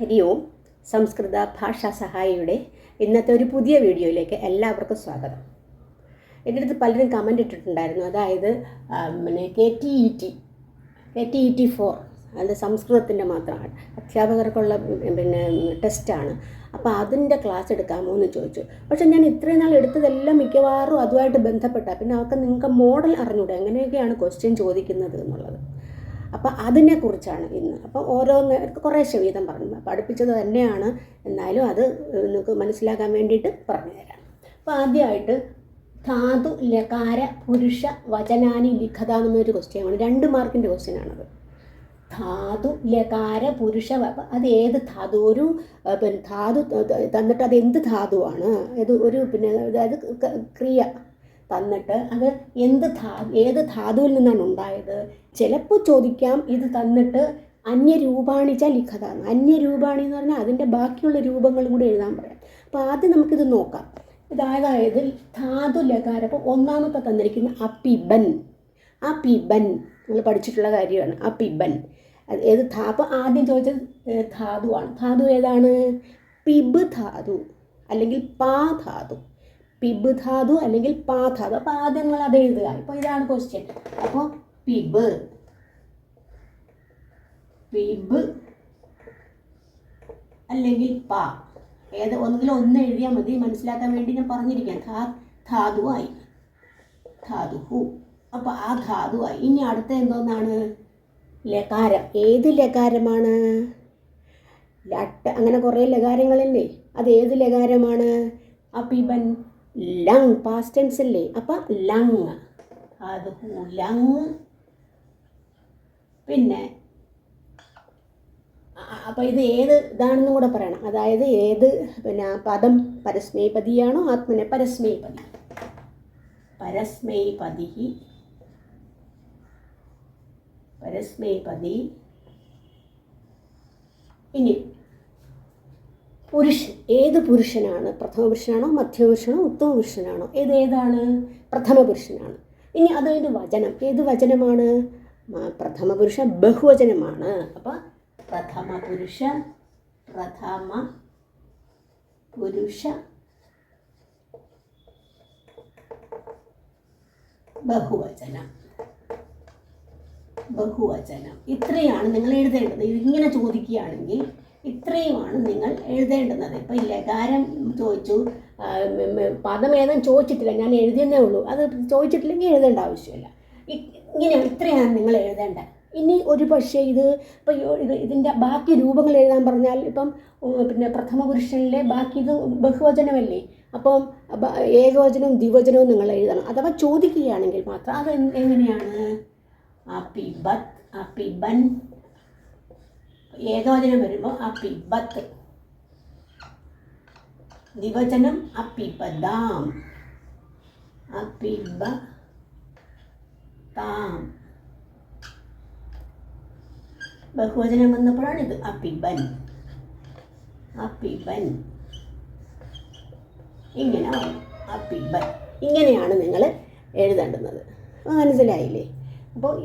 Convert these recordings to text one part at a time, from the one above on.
ഹരി ഓം. സംസ്കൃത ഭാഷാ സഹായിയുടെ ഇന്നത്തെ ഒരു പുതിയ വീഡിയോയിലേക്ക് എല്ലാവർക്കും സ്വാഗതം. എന്റെ അടുത്ത് പലരും കമന്റ് ഇട്ടിട്ടുണ്ടായിരുന്നു. അതായത് പിന്നെ K T E T K T E T four അത് സംസ്കൃതത്തിന്റെ മാത്രമാണ്. അധ്യാപകർക്കുള്ള പിന്നെ ടെസ്റ്റാണ് അപ്പോൾ അതിന്റെ ക്ലാസ് എടുക്കാമോ എന്ന് ചോദിച്ചു. പക്ഷെ ഞാൻ ഇത്രയും നാൾ എടുത്തതെല്ലാം മിക്കവാറും അതുമായിട്ട് ബന്ധപ്പെട്ട. പിന്നെ അവർക്ക് നിങ്ങൾക്ക് മോഡൽ അറിഞ്ഞൂടെ? എങ്ങനെയൊക്കെയാണ് ക്വസ്റ്റ്യൻ ചോദിക്കുന്നത് എന്നുള്ളത്? അപ്പോൾ അതിനെക്കുറിച്ചാണ് ഇന്ന്. അപ്പോൾ ഓരോന്ന് കുറേശ്ശെ വീതം പറഞ്ഞു. പഠിപ്പിച്ചത് തന്നെയാണ്. എന്നാലും അത് നിങ്ങൾക്ക് മനസ്സിലാക്കാൻ വേണ്ടിയിട്ട് പറഞ്ഞു തരാം. അപ്പോൾ ആദ്യമായിട്ട് ധാതു ലകാര പുരുഷ വചനാനി ലിഖത എന്നൊരു ക്വസ്റ്റ്യനാണ് രണ്ട് മാർക്കിന്റെ ക്വസ്റ്റ്യനാണത് ധാതു ലകാര പുരുഷ അത് ഏത് ധാതു? ഒരു പിന്നെ ധാതു തന്നിട്ട് അത് എന്ത് ധാതുവാണ്? ഇത് ഒരു പിന്നെ അതായത് ക്രിയ. തന്നിട്ട് അത് എന്ത് ധാ ഏത് ധാതുവിൽ നിന്നാണ് ഉണ്ടായത്? ചിലപ്പോൾ ചോദിക്കാം ഇത് തന്നിട്ട് അന്യരൂപാണിച്ച ലിഖത അന്യരൂപാണി എന്ന് പറഞ്ഞാൽ അതിന്റെ ബാക്കിയുള്ള രൂപങ്ങളും കൂടി എഴുതാൻ പറയാം. അപ്പോൾ ആദ്യം നമുക്കിത് നോക്കാം. ഇതായതായത് ധാതു ലകാരം. അപ്പോൾ ഒന്നാമത്തെ തന്നിരിക്കുന്ന അപ്പിബൻ അപ്പിബൻ നിങ്ങൾ പഠിച്ചിട്ടുള്ള കാര്യമാണ്. അപ്പിബൻ ഏത് ധാ അപ്പോൾ ആദ്യം ചോദിച്ചത് ധാതുവാണ്. ധാതു ഏതാണ്? പിബ് ധാതു. അല്ലെങ്കിൽ പാ ധാതു. പിബ് ധാതു അല്ലെങ്കിൽ പാ ധാതു അപ്പോൾ ആദ്യം നിങ്ങൾ അത് എഴുതുക. ഇപ്പോൾ ഇതാണ് ക്വസ്റ്റ്യൻ അപ്പോൾ പിബ് പിബ് അല്ലെങ്കിൽ പാ. ഏത് ഒന്നുകിൽ ഒന്ന് എഴുതിയാൽ മതി. മനസ്സിലാക്കാൻ വേണ്ടി ഞാൻ പറഞ്ഞിരിക്കാം ധാ ധാതുവായി ധാതുഹു. അപ്പോൾ ആ ധാതുവായി ഇനി അടുത്ത എന്തോന്നാണ്? ലകാരം. ഏത് ലകാരമാണ്? ലട്ട്. അങ്ങനെ കുറേ ലകാരങ്ങളില്ലേ. അത് ഏത് ലകാരമാണ്? അപ്പിബൻ ലങ് പാസ്റ്റ് ടെൻസ് അല്ലേ? അപ്പം ലങ് അത് ലങ് പിന്നെ അപ്പോൾ ഇത് ഏത് ഇതാണെന്നും കൂടെ പറയണം. അതായത് ഏത് പിന്നെ പദം പരസ്മേപതിയാണോ ആത്മനെ പരസ്മേപതി? പരസ്മേപതി. പരസ്മേപതി. ഇനി പുരുഷൻ ഏത് പുരുഷനാണ്? പ്രഥമ പുരുഷനാണോ മധ്യമ പുരുഷനാണോ ഉത്തമ പുരുഷനാണോ? ഏത് ഏതാണ്? പ്രഥമ പുരുഷനാണ്. ഇനി അതിന്റെ വചനം. ഏത് വചനമാണ്? പ്രഥമ പുരുഷ ബഹുവചനമാണ്. അപ്പോൾ പ്രഥമ പുരുഷ പ്രഥമ പുരുഷ ബഹുവചനം. ബഹുവചനം. ഇത്രയാണ് നിങ്ങൾ എഴുതേണ്ടത്. ഇങ്ങനെ ചോദിക്കുകയാണെങ്കിൽ ഇത്രയുമാണ് നിങ്ങൾ എഴുതേണ്ടുന്നത്. ഇപ്പം ലകാരം ചോദിച്ചു പദമേതം ചോദിച്ചിട്ടില്ല ഞാൻ എഴുതിയെന്നേ ഉള്ളൂ. അത് ചോദിച്ചിട്ടില്ലെങ്കിൽ എഴുതേണ്ട ആവശ്യമില്ല. ഇങ്ങനെ ഇത്രയാണ് നിങ്ങൾ എഴുതേണ്ടത് ഇനി ഒരു പക്ഷേ ഇത് ഇപ്പോൾ ഇത് ഇതിന്റെ ബാക്കി രൂപങ്ങൾ എഴുതാൻ പറഞ്ഞാൽ ഇപ്പം പിന്നെ പ്രഥമ പുരുഷനിലെ ബാക്കി ഇത് ബഹുവചനമല്ലേ? അപ്പം ഏകവചനവും ദ്വിവചനവും നിങ്ങൾ എഴുതണം. അഥവാ ചോദിക്കുകയാണെങ്കിൽ മാത്രം അത് എങ്ങനെയാണ്? അപ്പിബത്ത് അപ്പിബൻ ഏകവചനം വരുമ്പോൾ അപ്പിബത്ത്. ദ്വിവചനം അപ്പിബദാം അപ്പിബ താം ബഹുവചനം വന്നപ്പോഴാണ് ഇത് അപ്പിബൻ. അപ്പിബൻ. ഇങ്ങനെ അപ്പി അപ്പിബൻ. ഇങ്ങനെയാണ് നിങ്ങൾ എഴുതേണ്ടുന്നത്. മനസ്സിലായില്ലേ? അപ്പോൾ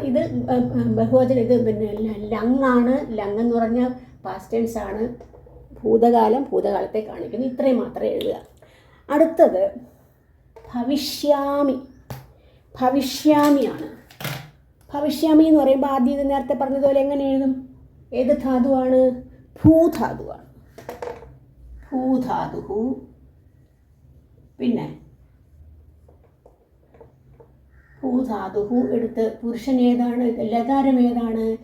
ഇത് ബ- ബ- ഇത് പിന്നെ ലങ്ങാണ്. ലങ് എന്ന് പറഞ്ഞ പാസ്റ്റ് ടെൻസ് ആണ്. ഭൂതകാലം ഭൂതകാലത്തെ കാണിക്കുന്നു. ഇത്രയും മാത്രമേ എഴുതുക. അടുത്തത് ഭവിഷ്യാമി. ഭവിഷ്യാമിയാണ്. ഭവിഷ്യാമി എന്ന് പറയുമ്പോൾ ആദ്യം ഇത് നേരത്തെ പറഞ്ഞതുപോലെ എങ്ങനെ എഴുതും? ഏത് ധാതുവാണ്? ഭൂധാതുവാണ്. ഭൂധാതു പിന്നെ ഭൂധാതുഹു എടുത്ത് പുരുഷൻ ഏതാണ് ലകാരം ഏതാണ്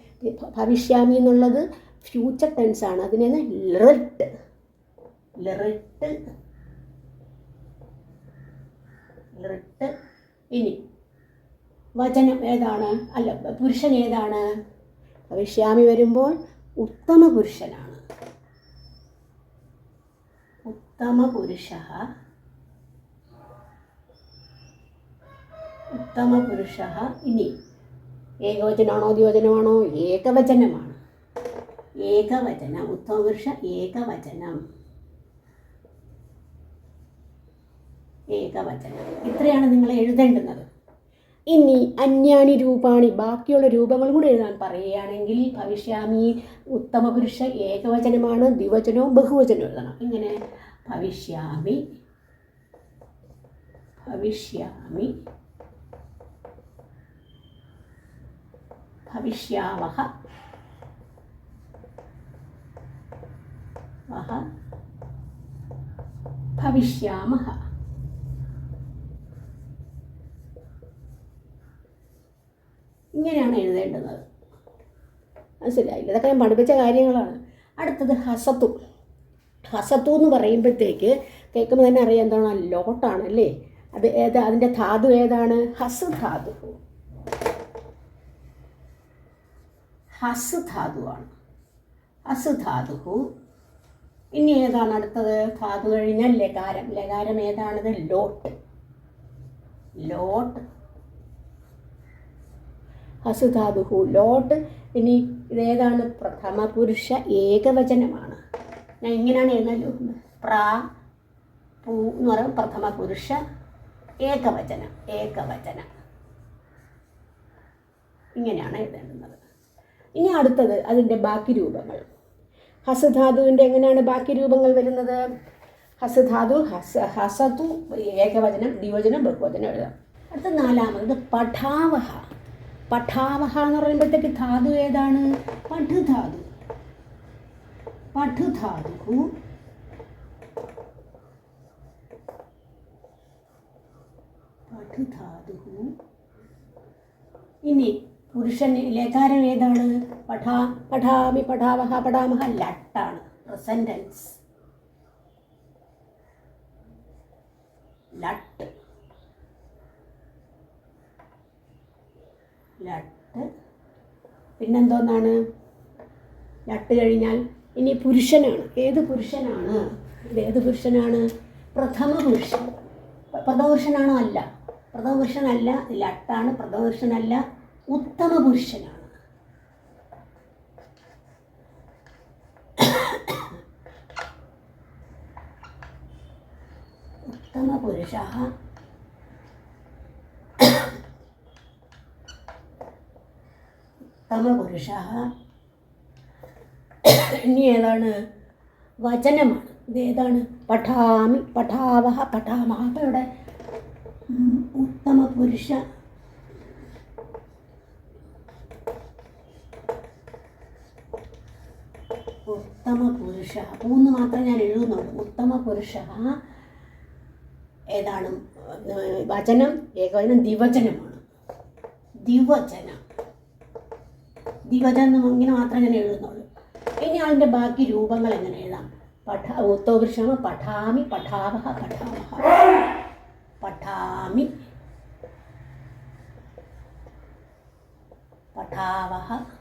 ഭവിഷ്യാമി എന്നുള്ളത് ഫ്യൂച്ചർ ടെൻസ് ആണ്. അതിനെ ലിറിട്ട്. ലിറിട്ട്. ലിറിട്ട്. ഇനി വചനം ഏതാണ്? അല്ല പുരുഷൻ ഏതാണ്? ഭവിഷ്യാമി വരുമ്പോൾ ഉത്തമ പുരുഷനാണ്. ഉത്തമ പുരുഷ ഉത്തമ പുരുഷ ഇനി. ഏകവചനമാണോ ദ്വിവചനമാണോ? ഏകവചനമാണ്. ഏകവചനം ഉത്തമ പുരുഷ ഏകവചനം. ഏകവചനം. ഇത്രയാണ് നിങ്ങൾ എഴുതേണ്ടുന്നത്. ഇനി അന്യാനി രൂപാണി ബാക്കിയുള്ള രൂപങ്ങളും കൂടെ എഴുതാൻ പറയുകയാണെങ്കിൽ ഭവിഷ്യാമി ഉത്തമ പുരുഷ ഏകവചനമാണ് ദ്വിവചനവും ബഹുവചനവും എഴുതണം. ഇങ്ങനെ. ഭവിഷ്യാമി ഭവിഷ്യാമി ഭവിഷ്യാവഹ വഹ ഭവിഷ്യാമഹ ഇങ്ങനെയാണ് എഴുതേണ്ടത്. മനസ്സിലായില്ല ഇതൊക്കെ ഞാൻ പഠിപ്പിച്ച കാര്യങ്ങളാണ്. അടുത്തത് ഹസത്തു. ഹസത്തു എന്ന് പറയുമ്പോഴത്തേക്ക് കേൾക്കുമ്പോൾ തന്നെ അറിയാം എന്താണ് ലോട്ടാണ് അല്ലേ? അത് ഏതാ? അതിന്റെ ധാതു ഏതാണ്? ഹസ ധാതു. ഹസ് ധാതുവാണ് ഹസ് ധാതു ഇനി ഏതാണ് അടുത്തത്? ധാതു കഴിഞ്ഞാൽ ലകാരം. ലകാരം ഏതാണത്? ലോട്ട്. ലോട്ട്. ഹസുധാതുഹു ലോട്ട്. ഇനി ഇതേതാണ്? പ്രഥമ പുരുഷ ഏകവചനമാണ്. ഞാൻ ഇങ്ങനെയാണ് എഴുതുന്നത് പ്രാ പൂ എന്ന് പറയുന്നത് പ്രഥമ പുരുഷ ഏകവചനം. ഏകവചനം. ഇങ്ങനെയാണ് എഴുതേണ്ടുന്നത് ഇനി അടുത്തത് അതിന്റെ ബാക്കി രൂപങ്ങൾ. ഹസധാതുവിന്റെ എങ്ങനെയാണ് ബാക്കി രൂപങ്ങൾ വരുന്നത്? ഹസധാതു ഹസ ഹസതു ഏകവചനം ദ്വിവചനം ബഹുവചനം എഴുതാം. അടുത്ത നാലാമത് പഠാവഹ. പഠാവഹ എന്ന് പറയുമ്പോഴത്തേക്ക് ധാതു ഏതാണ്? പഠുധാതു. പഠുധാതു പഠുധാതു ഇനി പുരുഷൻ ലേഖാരം ഏതാണ് പഠാ പഠാമി പഠാവഹ പഠാമഹ ലട്ടാണ്. പ്രസന്റൻസ് ലട്ട്. ലട്ട്. പിന്നെന്തോന്നാണ്? ലട്ട് കഴിഞ്ഞാൽ ഇനി പുരുഷനാണ്. ഏത് പുരുഷനാണ്? ഇത് ഏത് പുരുഷനാണ്? പ്രഥമ പുരുഷൻ. പ്രഥമ പുരുഷനാണോ അല്ല? പ്രഥമ പുരുഷനല്ല ലട്ടാണ്. പ്രഥമ പുരുഷനല്ല ഉത്തമ പുരുഷനാണ്. ഉത്തമ പുരുഷ. ഉത്തമ പുരുഷ. ഇനി ഏതാണ്? വചനമാണ്. ഇത് ഏതാണ്? പഠാമി പഠാവഹ പഠാമഹ. ഇവിടെ ഉത്തമ പുരുഷ ഉത്തമ പുരുഷ. പൂന്ന് മാത്രം ഞാൻ എഴുതുന്നുള്ളൂ ഉത്തമ പുരുഷ ഏതാണ്? വചനം ഏകവചനം ദിവചനമാണ്. ദിവചനം. ദിവചനം ഇങ്ങനെ മാത്രമേ ഞാൻ എഴുതുന്നുള്ളൂ. ഇനി അതിന്റെ ബാക്കി രൂപങ്ങൾ എങ്ങനെ എഴുതാം? പഠ ഉത്തമപുരുഷമ പഠാമി പഠാവഹ പഠാവഹ. പഠാമി പഠാവഹ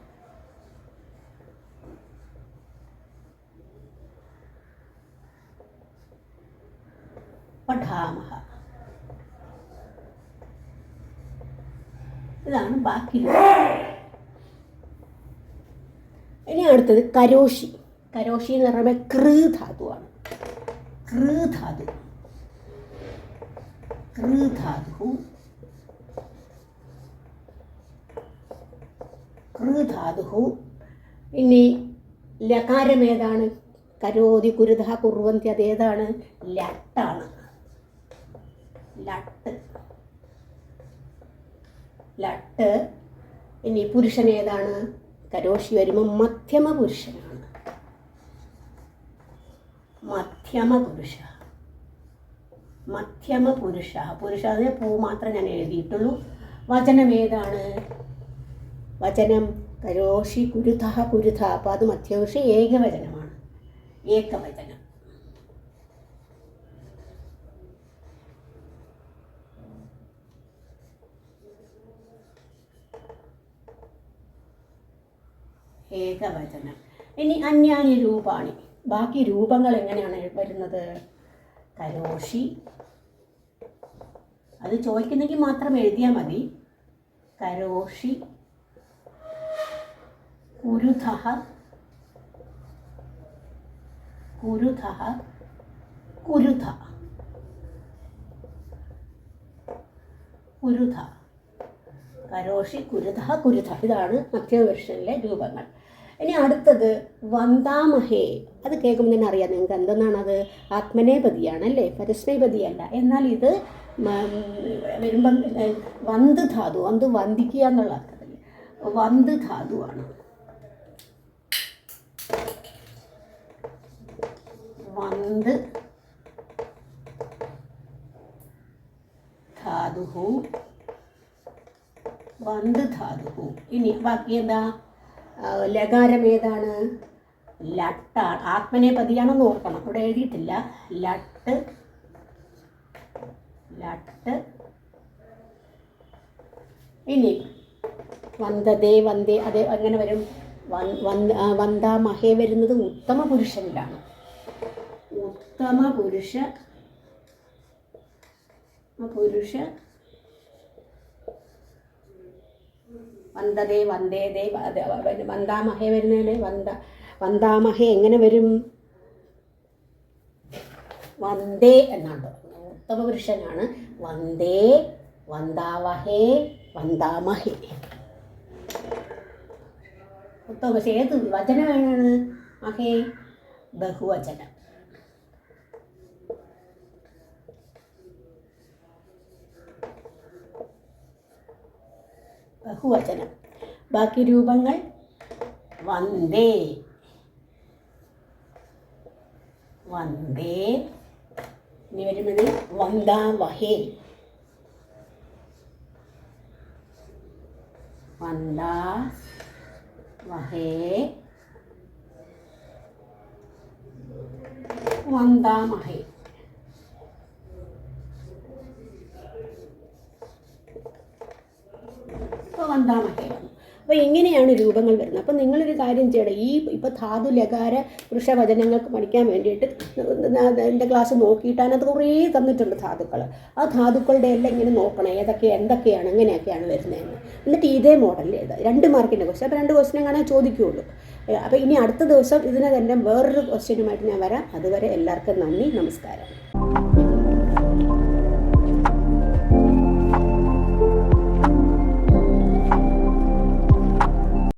പഠാമഹ ഇതാണ് ബാക്കി. ഇനി അടുത്തത് കരോഷി. കരോഷി എന്ന് പറയുമ്പോൾ കൃ ധാതുവാണ്. കൃ ധാതു. കൃ ധാതു. കൃ ധാതു. ഇനി ലകാരം ഏതാണ്? കരോതി കുരുത കുറുവന്തി അതേതാണ്? ലട്ടാണ്. ലട്ട്. ലട്ട്. ഇനി പുരുഷൻ ഏതാണ്? കരോഷി വരുമ്പോൾ മധ്യമ പുരുഷനാണ് മധ്യമ പുരുഷ മധ്യമ പുരുഷ പുരുഷ അതിന് പൂ മാത്രം ഞാൻ എഴുതിയിട്ടുള്ളൂ. വചനം ഏതാണ്? വചനം കരോഷി കുരുത കുരുത അപ്പോൾ അത് മധ്യപുരുഷ ഏകവചനമാണ്. ഏകവചനം. ഏകവചനം. ഇനി അന്യാനി രൂപാണി. ബാക്കി രൂപങ്ങൾ എങ്ങനെയാണ് വരുന്നത്? കരോഷി. അത് ചോദിക്കുന്നെങ്കിൽ മാത്രം എഴുതിയാൽ മതി. കരോഷി. കുരുധ കുരുധ കുരുധ. കുരുധ. കരോഷി കുരുധ കുരുധ. ഇതാണ് മധ്യപുരുഷനിലെ രൂപങ്ങൾ. ഇനി അടുത്തത് വന്ദാമഹേ. അത് കേൾക്കുമ്പോൾ തന്നെ അറിയാം നിങ്ങൾക്ക് എന്തെന്നാണത്? ആത്മനേപതിയാണ് അല്ലേ പരസ്മേപതിയല്ല എന്നാൽ ഇത് വരുമ്പം വന്ത് ധാതു വന്ത് വന്ദിക്കുക എന്നുള്ള അർത്ഥത്തിൽ വന്ത് ധാതുവാണ്. വന്ത് ധാതു വന്ത് ധാതു ഇനി ബാക്കി എന്താ? ലകാരം ഏതാണ്? ലട്ടാണ് ആത്മനെ പതിയാണെന്ന് ഓർക്കണം. ഇവിടെ എഴുതിയിട്ടില്ല. ലട്ട് ലട്ട്. ഇനി വന്ദതേ വന്ദേ അതെ അങ്ങനെ വരും. വന്ദ മഹേ വരുന്നത് ഉത്തമ പുരുഷനിലാണ്. ഉത്തമ പുരുഷ പുരുഷ വന്ദതേ വന്ദേതേ വ- വ- വന്ദാമഹേ വരുന്നതിന് വന്ദ വന്ദാമഹേ എങ്ങനെ വരും? വന്ദേ എന്നാണ് ഉത്തമ പുരുഷനാണ് വന്ദേ വന്ദാവഹേ വന്ദാമഹേ. ഉത്തമ ഏത്? വചനമാണ് മഹേ ബഹുവചനം. ബഹുവചനം. ബാക്കി രൂപങ്ങൾ വന്ദേ. വന്ദേ. ഇനി വരുന്നത് വന്ദാ വഹേ വന്ദാ വഹേ വന്ദാമഹേ. അപ്പോൾ വന്ദാമഹേ വന്നു അപ്പോൾ ഇങ്ങനെയാണ് രൂപങ്ങൾ വരുന്നത്. അപ്പോൾ നിങ്ങളൊരു കാര്യം ചെയ്യണം. ഈ ഇപ്പോൾ ധാതു ലകാര വൃഷവചനങ്ങൾക്ക് പഠിക്കാൻ വേണ്ടിയിട്ട് എന്റെ ക്ലാസ് നോക്കിയിട്ട് അതിനകത്ത് കുറേ തന്നിട്ടുണ്ട് ധാതുക്കൾ ആ ധാതുക്കളുടെ എല്ലാം ഇങ്ങനെ നോക്കണം. ഏതൊക്കെ എന്തൊക്കെയാണ് എങ്ങനെയൊക്കെയാണ് വരുന്നതെന്ന്. എന്നിട്ട് ഇതേ മോഡലിൽ എഴുതുക രണ്ട് മാർക്കിന്റെ ക്വസ്റ്റ്യൻ അപ്പോൾ രണ്ട് ക്വസ്റ്റ്യൻ കാണാൻ ചോദിക്കുകയുള്ളൂ അപ്പോൾ ഇനി അടുത്ത ദിവസം ഇതിനെ തന്നെ വേറൊരു ക്വസ്റ്റ്യനുമായിട്ട് ഞാൻ വരാം. അതുവരെ എല്ലാവർക്കും നന്ദി. നമസ്കാരം.